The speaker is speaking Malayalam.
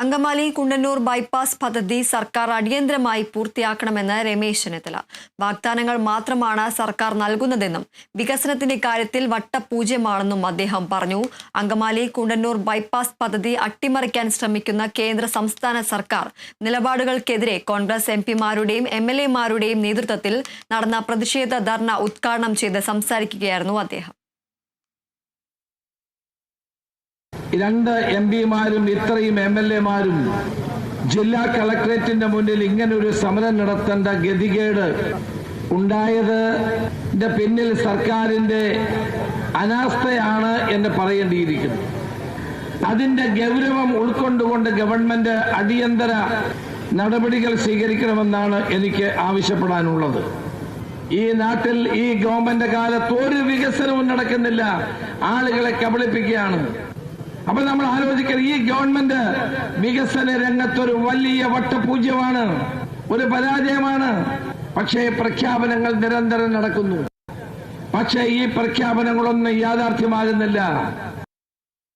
അങ്കമാലി കുണ്ടന്നൂർ ബൈപ്പാസ് പദ്ധതി സർക്കാർ അടിയന്തരമായി പൂർത്തിയാക്കണമെന്ന് രമേശ് ചെന്നിത്തല. വാഗ്ദാനങ്ങൾ മാത്രമാണ് സർക്കാർ നൽകുന്നതെന്നും വികസനത്തിന്റെ കാര്യത്തിൽ വട്ടപൂജ്യമാണെന്നും അദ്ദേഹം പറഞ്ഞു. അങ്കമാലി കുണ്ടന്നൂർ ബൈപ്പാസ് പദ്ധതി അട്ടിമറിക്കാൻ ശ്രമിക്കുന്ന കേന്ദ്ര സംസ്ഥാന സർക്കാർ നിലപാടുകൾക്കെതിരെ കോൺഗ്രസ് എം പിമാരുടെയും എം എൽ എമാരുടെയും നേതൃത്വത്തിൽ നടന്ന പ്രതിഷേധ ധർണ ഉദ്ഘാടനം ചെയ്ത് സംസാരിക്കുകയായിരുന്നു അദ്ദേഹം. രണ്ട് എം പിമാരും ഇത്രയും എം എൽ എമാരും ജില്ലാ കളക്ടറേറ്റിന്റെ മുന്നിൽ ഇങ്ങനൊരു സമരം നടത്തേണ്ട ഗതികേട് ഉണ്ടായത് പിന്നിൽ സർക്കാരിന്റെ അനാസ്ഥയാണ് എന്ന് പറയേണ്ടിയിരിക്കുന്നു. അതിന്റെ ഗൗരവം ഉൾക്കൊണ്ടുകൊണ്ട് ഗവൺമെന്റ് അടിയന്തര നടപടികൾ സ്വീകരിക്കണമെന്നാണ് എനിക്ക് ആവശ്യപ്പെടാനുള്ളത്. ഈ നാട്ടിൽ ഈ ഗവൺമെന്റ് കാലത്ത് ഒരു വികസനവും നടക്കുന്നില്ല. ആളുകളെ കബളിപ്പിക്കുകയാണ്. അപ്പൊ നമ്മൾ ആലോചിക്കണം ഈ ഗവൺമെന്റ് വികസന രംഗത്തൊരു വലിയ വട്ടപൂജ്യമാണ് ഒരു പരാജയമാണ്. പക്ഷേ പ്രഖ്യാപനങ്ങൾ നിരന്തരം നടക്കുന്നു. പക്ഷേ ഈ പ്രഖ്യാപനങ്ങളൊന്നും യാഥാർത്ഥ്യമാകുന്നില്ല.